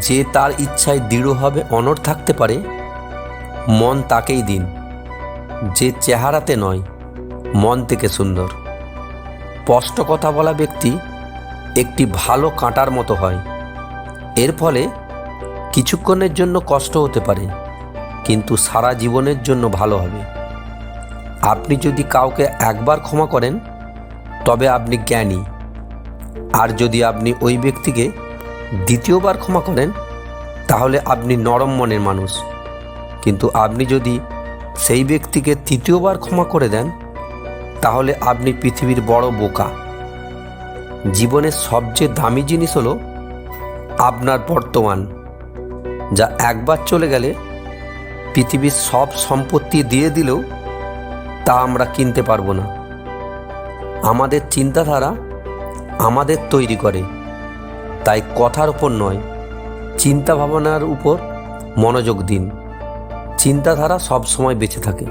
যে তার ইচ্ছায় দৃঢ়ভাবে অনড় থাকতে পারে। মন তাকেই দিন, যে চেহারাতে নয়, মন থেকে সুন্দর। স্পষ্ট কথা বলা ব্যক্তি একটি ভালো কাঁটার মতো হয়। এর ফলে কিছুক্ষণের জন্য কষ্ট হতে পারে, কিন্তু সারা জীবনের জন্য ভালো হবে। আপনি যদি কাউকে একবার ক্ষমা করেন, তবে আপনি জ্ঞানী। আর যদি আপনি ওই ব্যক্তিকে দ্বিতীয়বার ক্ষমা করেন, তাহলে আপনি নরম মনের মানুষ। কিন্তু আপনি যদি সেই ব্যক্তিকে তৃতীয়বার ক্ষমা করে দেন, তাহলে আপনি পৃথিবীর বড় বোকা। জীবনের সবচেয়ে দামি জিনিস হলো আপনার বর্তমান, যা একবার চলে গেলে পৃথিবীর সব সম্পত্তি দিয়ে দিলেও তা আমরা কিনতে পারব না। আমাদের চিন্তাধারা আমাদের তৈরি করে। তাই কথার উপর নয় চিন্তা ভাবনার উপর মনোযোগ দিন। চিন্তাধারা সব সময় বেঁচে থাকে।